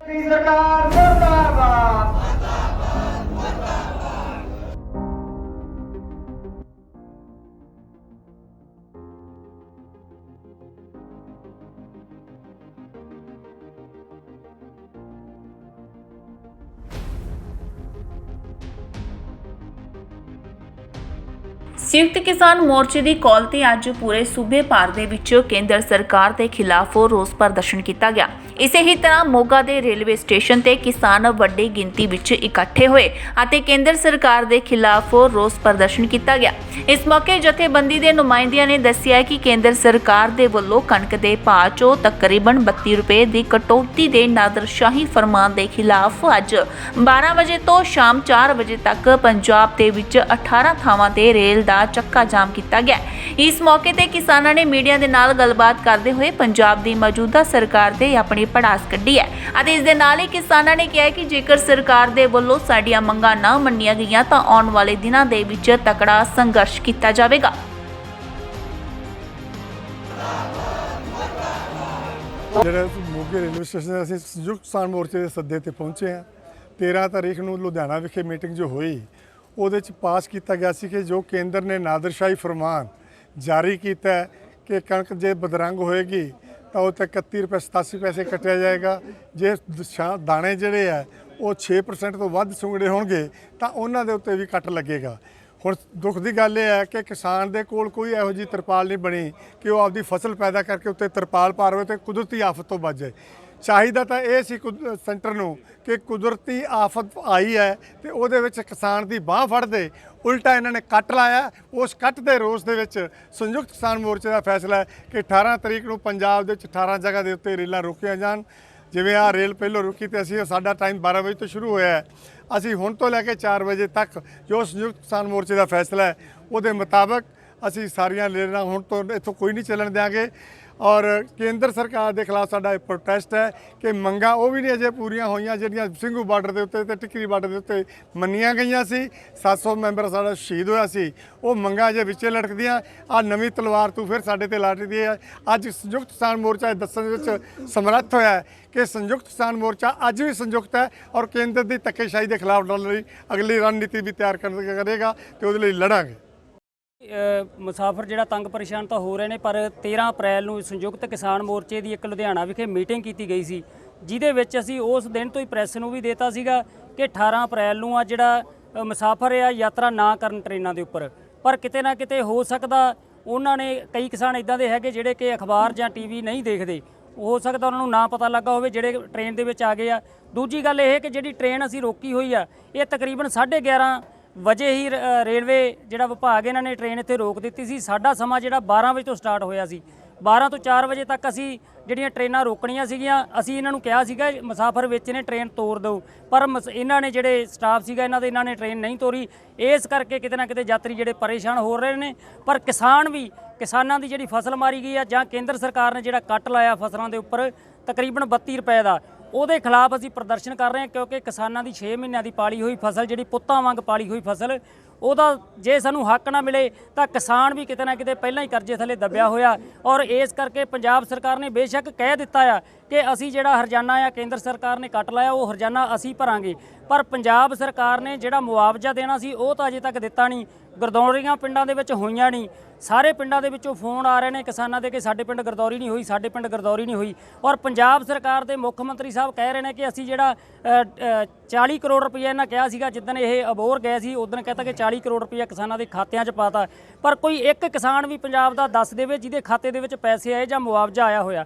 ਸਰਕਾਰ ਮੁਰਦਾਬਾਦ ਸੰਯੁਕਤ ਕਿਸਾਨ ਮੋਰਚੇ ਦੀ ਕਾਲ ਤੇ ਅੱਜ ਪੂਰੇ ਸੂਬੇ ਭਰ ਦੇ ਵਿੱਚ ਕੇਂਦਰ ਸਰਕਾਰ ਦੇ ਖਿਲਾਫ ਰੋਸ ਪ੍ਰਦਰਸ਼ਨ ਕੀਤਾ ਗਿਆ। ਇਸੇ ਹੀ ਤਰ੍ਹਾਂ ਮੋਗਾ ਦੇ ਰੇਲਵੇ ਸਟੇਸ਼ਨ ਤੇ ਕਿਸਾਨ ਵੱਡੀ ਗਿਣਤੀ ਵਿੱਚ ਇਕੱਠੇ ਹੋਏ ਅਤੇ ਕੇਂਦਰ ਸਰਕਾਰ ਦੇ ਖਿਲਾਫ ਰੋਸ ਪ੍ਰਦਰਸ਼ਨ ਕੀਤਾ ਗਿਆ। ਇਸ ਮੌਕੇ ਜਥੇਬੰਦੀ ਦੇ ਨੁਮਾਇੰਦਿਆਂ ਨੇ ਦੱਸਿਆ ਕਿ ਕੇਂਦਰ ਸਰਕਾਰ ਦੇ ਵੱਲੋਂ ਕਣਕ ਦੇ ਭਾਅ 'ਚੋਂ ਤਕਰੀਬਨ 32 ਰੁਪਏ ਦੀ ਕਟੌਤੀ ਦੇ ਨਾਦਰਸ਼ਾਹੀ ਫਰਮਾਨ ਦੇ ਖਿਲਾਫ ਅੱਜ 12 ਵਜੇ ਤੋਂ ਸ਼ਾਮ 4 ਵਜੇ ਤੱਕ ਪੰਜਾਬ ਦੇ ਵਿੱਚ 18 ਥਾਵਾਂ ਤੇ ਰੇਲ ਦਾ ਚੱਕਾ ਜਾਮ ਕੀਤਾ ਗਿਆ। ਇਸ ਮੌਕੇ ਤੇ ਕਿਸਾਨਾਂ ਨੇ ਮੀਡੀਆ ਦੇ ਨਾਲ ਗੱਲਬਾਤ ਕਰਦੇ ਹੋਏ ਪੰਜਾਬ ਦੀ ਮੌਜੂਦਾ ਸਰਕਾਰ ਤੇ ਆਪਣੀ ਪੜਾਸ ਕੱਢੀ ਹੈ ਅਤੇ ਇਸ ਦੇ ਨਾਲ ਹੀ ਕਿਸਾਨਾਂ ਨੇ ਕਿਹਾ ਕਿ ਜੇਕਰ ਸਰਕਾਰ ਦੇ ਵੱਲੋਂ ਸਾਡੀਆਂ ਮੰਗਾਂ ਨਾ ਮੰਨੀਆਂ ਗਈਆਂ ਤਾਂ ਆਉਣ ਵਾਲੇ ਦਿਨਾਂ ਦੇ ਵਿੱਚ ਤਕੜਾ ਸੰਘਰਸ਼ ਕੀਤਾ ਜਾਵੇਗਾ। ਜਿਹੜਾ ਮੋਗੇ ਰੇਲਵੇ ਸਟੇਸ਼ਨ ਤੇ ਅਸੀਂ ਸੰਯੁਕਤ ਕਿਸਾਨ ਮੋਰਚੇ ਦੇ ਸੱਦੇ ਤੇ ਪਹੁੰਚੇ ਹਾਂ। 13 ਤਾਰੀਖ ਨੂੰ ਲੁਧਿਆਣਾ ਵਿਖੇ ਮੀਟਿੰਗ ਜੋ ਹੋਈ ਉਹਦੇ ਚ ਪਾਸ ਕੀਤਾ ਗਿਆ ਸੀ ਕਿ ਜੋ ਕੇਂਦਰ ਨੇ ਨਾਦਰਸ਼ਾਹੀ ਫਰਮਾਨ ਜਾਰੀ ਕੀਤਾ ਕਿ ਕਣਕ ਜੇ ਬਦਰੰਗ ਹੋਏਗੀ ਤਾਂ ਉਹ ਤੇ 31 ਰੁਪਏ 87 ਪੈਸੇ ਕੱਟਿਆ ਜਾਏਗਾ। ਜੇ ਦਸ਼ਾ- ਦਾਣੇ ਜਿਹੜੇ ਆ, ਉਹ 6% ਤੋਂ ਵੱਧ ਸੁੰਗੜੇ ਹੋਣਗੇ ਤਾਂ ਉਹਨਾਂ ਦੇ ਉੱਤੇ ਵੀ ਕੱਟ ਲੱਗੇਗਾ। ਹੁਣ ਦੁੱਖ ਦੀ ਗੱਲ ਇਹ ਹੈ ਕਿ ਕਿਸਾਨ ਦੇ ਕੋਲ ਕੋਈ ਇਹੋ ਜਿਹੀ ਤਰਪਾਲ ਨਹੀਂ ਬਣੀ ਕਿ ਉਹ ਆਪਦੀ ਫਸਲ ਪੈਦਾ ਕਰਕੇ ਉੱਤੇ ਤਰਪਾਲ ਪਾ ਰਵੇ ਤੇ ਕੁਦਰਤੀ ਆਫਤ ਤੋਂ ਬਚ ਜਾਏ। ਚਾਹੀਦਾ ਤਾਂ ਇਹ ਸੀ ਕੁਦ- ਸੈਂਟਰ ਨੂੰ ਕਿ ਕੁਦਰਤੀ ਆਫਤ ਆਈ ਹੈ ਤੇ ਉਹਦੇ ਵਿੱਚ ਕਿਸਾਨ ਦੀ ਬਾਹ ਫੜਦੇ, ਉਲਟਾ ਇਹਨਾਂ ਨੇ ਕੱਟ ਲਾਇਆ। ਉਸ ਕੱਟ ਦੇ ਰੋਸ ਦੇ ਵਿੱਚ ਸੰਯੁਕਤ ਕਿਸਾਨ ਮੋਰਚੇ ਦਾ ਫੈਸਲਾ ਹੈ ਕਿ 18 ਤਰੀਕ ਨੂੰ ਪੰਜਾਬ ਦੇ ਵਿੱਚ 18 ਜਗ੍ਹਾ ਦੇ ਉੱਤੇ ਰੇਲਾਂ ਰੋਕੀਆਂ ਜਾਣ। ਜਿਵੇਂ ਆ ਰੇਲ ਪਹਿਲੋਂ ਰੁਕੀ ਤੇ ਅਸੀਂ ਸਾਡਾ ਟਾਈਮ 12 ਵਜੇ ਤੋਂ ਸ਼ੁਰੂ ਹੋਇਆ ਹੈ। ਅਸੀਂ ਹੁਣ ਤੋਂ ਲੈ ਕੇ 4 ਵਜੇ ਤੱਕ ਜੋ ਸੰਯੁਕਤ ਕਿਸਾਨ ਮੋਰਚੇ ਦਾ ਫੈਸਲਾ ਹੈ, ਉਹਦੇ ਮੁਤਾਬਕ ਅਸੀਂ ਸਾਰੀਆਂ ਰੇਲਾਂ ਹੁਣ ਤੋਂ ਇੱਥੋਂ ਕੋਈ ਨਹੀਂ ਚੱਲਣ ਦਿਆਂਗੇ। ਔਰ ਕੇਂਦਰ ਸਰਕਾਰ ਦੇ ਖਿਲਾਫ ਸਾਡਾ ਇਹ ਪ੍ਰੋਟੈਸਟ ਹੈ ਕਿ ਮੰਗਾਂ ਉਹ ਵੀ ਨਹੀਂ ਅਜੇ ਪੂਰੀਆਂ ਹੋਈਆਂ ਜਿਹੜੀਆਂ ਸਿੰਘੂ ਬਾਰਡਰ ਦੇ ਉੱਤੇ ਤੇ ਟਿੱਕਰੀ ਬਾਰਡਰ ਦੇ ਉੱਤੇ ਮੰਨੀਆਂ ਗਈਆਂ ਸੀ। 700 ਮੈਂਬਰ ਸਾਡਾ ਸ਼ਹੀਦ ਹੋਇਆ ਸੀ। ਉਹ ਮੰਗਾਂ ਅਜੇ ਵਿੱਚੇ ਲਟਕਦੀਆਂ। ਆ ਨਵੀਂ ਤਲਵਾਰ ਤੂੰ ਫਿਰ ਸਾਡੇ ਤੇ ਲਾਟਦੀ ਹੈ। ਅੱਜ ਸੰਯੁਕਤ ਕਿਸਾਨ ਮੋਰਚਾ ਇਹ ਦੱਸਣ ਵਿੱਚ ਸਮਰੱਥ ਹੋਇਆ ਕਿ ਸੰਯੁਕਤ ਕਿਸਾਨ ਮੋਰਚਾ ਅੱਜ ਵੀ ਸੰਯੁਕਤ ਹੈ ਔਰ ਕੇਂਦਰ ਦੀ ਧੱਕੇਸ਼ਾਹੀ ਦੇ ਖਿਲਾਫ ਲੜਨ ਲਈ ਅਗਲੀ ਰਣਨੀਤੀ ਵੀ ਤਿਆਰ ਕਰਨ ਕਰੇਗਾ ਤੇ ਉਹਦੇ ਲਈ ਲੜਾਂਗੇ। ਮੁਸਾਫਰ ਜਿਹੜਾ ਤੰਗ ਪਰੇਸ਼ਾਨ ਤਾਂ ਹੋ ਰਹੇ ਨੇ, ਪਰ 13 ਅਪ੍ਰੈਲ ਨੂੰ ਸੰਯੁਕਤ ਕਿਸਾਨ ਮੋਰਚੇ ਦੀ ਇੱਕ ਲੁਧਿਆਣਾ ਵਿਖੇ ਮੀਟਿੰਗ ਕੀਤੀ ਗਈ ਸੀ, ਜਿਹਦੇ ਵਿੱਚ ਅਸੀਂ ਉਸ ਦਿਨ ਤੋਂ ਹੀ ਪ੍ਰੈਸ ਨੂੰ ਵੀ ਦੇਤਾ ਸੀਗਾ ਕਿ 18 ਅਪ੍ਰੈਲ ਨੂੰ ਆ ਜਿਹੜਾ ਮੁਸਾਫਰ ਆ, ਯਾਤਰਾ ਨਾ ਕਰਨ ਟ੍ਰੇਨਾਂ ਦੇ ਉੱਪਰ। ਪਰ ਕਿਤੇ ਨਾ ਕਿਤੇ ਹੋ ਸਕਦਾ ਉਹਨਾਂ ਨੇ, ਕਈ ਕਿਸਾਨ ਇਦਾਂ ਦੇ ਹੈਗੇ ਜਿਹੜੇ ਕਿ ਅਖਬਾਰ ਜਾਂ ਟੀਵੀ ਨਹੀਂ ਦੇਖਦੇ, ਹੋ ਸਕਦਾ ਉਹਨਾਂ ਨੂੰ ਨਾ ਪਤਾ ਲੱਗਾ ਹੋਵੇ ਜਿਹੜੇ ਟ੍ਰੇਨ ਦੇ ਵਿੱਚ ਆ ਗਏ ਆ। ਦੂਜੀ ਗੱਲ ਇਹ ਹੈ ਕਿ ਜਿਹੜੀ ਟ੍ਰੇਨ ਅਸੀਂ ਰੋਕੀ ਹੋਈ ਆ, ਇਹ ਤਕਰੀਬਨ 11:30 ਵਜੇ ਹੀ ਰ- ਰੇਲਵੇ ਜਿਹੜਾ ਵਿਭਾਗ ਇਹਨਾਂ ਨੇ ਟ੍ਰੇਨ ਇੱਥੇ ਰੋਕ ਦਿੱਤੀ ਸੀ। ਸਾਡਾ ਸਮਾਂ ਜਿਹੜਾ 12 ਵਜੇ ਤੋਂ ਸਟਾਰਟ ਹੋਇਆ ਸੀ। 12 ਤੋਂ 4 ਵਜੇ ਤੱਕ ਅਸੀਂ ਜਿਹੜੀਆਂ ਟ੍ਰੇਨਾਂ ਰੋਕਣੀਆਂ ਸੀਗੀਆਂ, ਅਸੀਂ ਇਹਨਾਂ ਨੂੰ ਕਿਹਾ ਸੀਗਾ, ਮੁਸਾਫਰ ਵਿੱਚ ਨੇ ਟ੍ਰੇਨ ਤੋੜ ਦਿਓ। ਪਰ ਮਸ- ਇਹਨਾਂ ਨੇ ਜਿਹੜੇ ਸਟਾਫ ਸੀਗਾ, ਇਹਨਾਂ ਦੇ, ਇਹਨਾਂ ਨੇ ਟ੍ਰੇਨ ਨਹੀਂ ਤੋਰੀ। ਇਸ ਕਰਕੇ ਕਿਤੇ ਨਾ ਕਿਤੇ ਯਾਤਰੀ ਜਿਹੜੇ ਪਰੇਸ਼ਾਨ ਹੋ ਰਹੇ ਨੇ। ਪਰ ਕਿਸਾਨ ਵੀ, ਕਿਸਾਨਾਂ ਦੀ ਜਿਹੜੀ ਫਸਲ ਮਾਰੀ ਗਈ ਆ ਜਾਂ ਕੇਂਦਰ ਸਰਕਾਰ ਨੇ ਜਿਹੜਾ ਕੱਟ ਲਾਇਆ ਫਸਲਾਂ ਦੇ ਉੱਪਰ, ਤਕਰੀਬਨ 32 ਰੁਪਏ ਦਾ। ਉਹਦੇ ਖਿਲਾਫ ਅਸੀਂ ਪ੍ਰਦਰਸ਼ਨ ਕਰ ਰਹੇ ਹਾਂ ਕਿਉਂਕਿ ਕਿਸਾਨਾਂ ਦੀ 6 ਮਹੀਨਿਆਂ ਦੀ ਪਾਲੀ ਹੋਈ ਫਸਲ, ਜਿਹੜੀ ਪੁੱਤਾਂ ਵਾਂਗ ਪਾਲੀ ਹੋਈ ਫਸਲ, ਉਹਦਾ ਜੇ ਸਾਨੂੰ ਹੱਕ ਨਾ ਮਿਲੇ ਤਾਂ ਕਿਸਾਨ ਵੀ ਕਿਤੇ ਨਾ ਕਿਤੇ ਪਹਿਲਾਂ ਹੀ ਕਰਜ਼ੇ ਥੱਲੇ ਦੱਬਿਆ ਹੋਇਆ ਔਰ ਇਸ ਕਰਕੇ ਪੰਜਾਬ ਸਰਕਾਰ ਨੇ ਬੇਸ਼ੱਕ ਕਹਿ ਦਿੱਤਾ ਆ ਕਿ ਅਸੀਂ ਜਿਹੜਾ ਹਰਜਾਨਾ ਆ ਕੇਂਦਰ ਸਰਕਾਰ ਨੇ ਕੱਟ ਲਾਇਆ ਉਹ ਹਰਜਾਨਾ ਅਸੀਂ ਭਰਾਂਗੇ। ਪਰ ਪੰਜਾਬ ਸਰਕਾਰ ਨੇ ਜਿਹੜਾ ਮੁਆਵਜ਼ਾ ਦੇਣਾ ਸੀ ਉਹ ਤਾਂ ਅਜੇ ਤੱਕ ਦਿੱਤਾ ਨਹੀਂ। ਗਰਦੌਰੀਆਂ ਪਿੰਡਾਂ ਦੇ ਵਿੱਚ ਹੋਈਆਂ ਨਹੀਂ। ਸਾਰੇ ਪਿੰਡਾਂ ਦੇ ਵਿੱਚੋਂ ਫੋਨ ਆ ਰਹੇ ਨੇ ਕਿਸਾਨਾਂ ਦੇ ਕਿ ਸਾਡੇ ਪਿੰਡ ਗਰਦੌਰੀ ਨਹੀਂ ਹੋਈ ਸਾਡੇ ਪਿੰਡ ਗਰਦੌਰੀ ਨਹੀਂ ਹੋਈ। ਔਰ ਪੰਜਾਬ ਸਰਕਾਰ ਦੇ ਮੁੱਖ ਮੰਤਰੀ ਸਾਹਿਬ ਕਹਿ ਰਹੇ ਨੇ ਕਿ ਅਸੀਂ ਜਿਹੜਾ ਅ, 40 ਕਰੋੜ ਰੁਪਏ ਇਹਨਾਂ ਕਿਹਾ ਸੀਗਾ ਜਿੱਦਣ ਇਹ ਅਬੋਰ ਗਏ ਸੀ ਉਦੋਂ ਕਹਤਾ ਕਿ 40 ਕਰੋੜ ਰੁਪਏ ਕਿਸਾਨਾਂ ਦੇ ਖਾਤਿਆਂ 'ਚ ਪਾਤਾ। ਪਰ ਕੋਈ ਇੱਕ ਕਿਸਾਨ ਵੀ ਪੰਜਾਬ ਦਾ ਦੱਸ ਦੇਵੇ ਜਿਹਦੇ ਖਾਤੇ ਦੇ ਵਿੱਚ ਪੈਸੇ ਆਏ ਜਾਂ ਮੁਆਵਜ਼ਾ ਆਇਆ ਹੋਇਆ।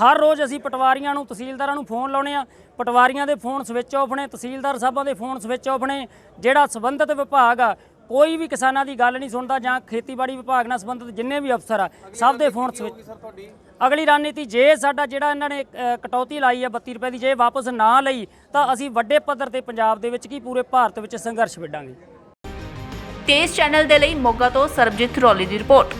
ਹਰ ਰੋਜ਼ ਅਸੀਂ ਪਟਵਾਰੀਆਂ ਨੂੰ ਤਹਿਸੀਲਦਾਰਾਂ ਨੂੰ ਫੋਨ ਲਾਉਣੇ ਆ। ਪਟਵਾਰੀਆਂ ਦੇ ਫੋਨ ਸਵਿਚ ਆਫ ਨੇ ਤਹਿਸੀਲਦਾਰ ਸਾਹਿਬਾਂ ਦੇ ਫੋਨ ਸਵਿਚ ਆਫ ਨੇ। ਜਿਹੜਾ ਸੰਬੰਧਿਤ ਵਿਭਾਗ ਆ ਕੋਈ ਵੀ ਕਿਸਾਨਾਂ ਦੀ ਗੱਲ ਨਹੀਂ ਸੁਣਦਾ ਜਾਂ ਖੇਤੀਬਾੜੀ ਵਿਭਾਗ ਨਾਲ ਸੰਬੰਧਿਤ ਜਿੰਨੇ ਵੀ ਅਫਸਰ ਆ ਸਭ ਦੇ ਫੋਨ ਸਵਿਚ ਅਗਲੀ ਰਣਨੀਤੀ ਜੇ ਸਾਡਾ ਜਿਹੜਾ ਇਹਨਾਂ ਨੇ ਕਟੌਤੀ ਲਾਈ ਆ 32 ਰੁਪਏ ਦੀ ਜੇ ਵਾਪਸ ਨਾ ਲਈ ਤਾਂ ਅਸੀਂ ਵੱਡੇ ਪੱਧਰ ਤੇ ਪੰਜਾਬ ਦੇ ਵਿੱਚ ਕੀ ਪੂਰੇ ਭਾਰਤ ਵਿੱਚ ਸੰਘਰਸ਼ ਵਿੱਢਾਂਗੇ। ਤੇਜ਼ ਚੈਨਲ ਦੇ ਲਈ ਮੋਗਾ ਤੋਂ ਸਰਬਜੀਤ ਰੌਲੀ ਦੀ ਰਿਪੋਰਟ।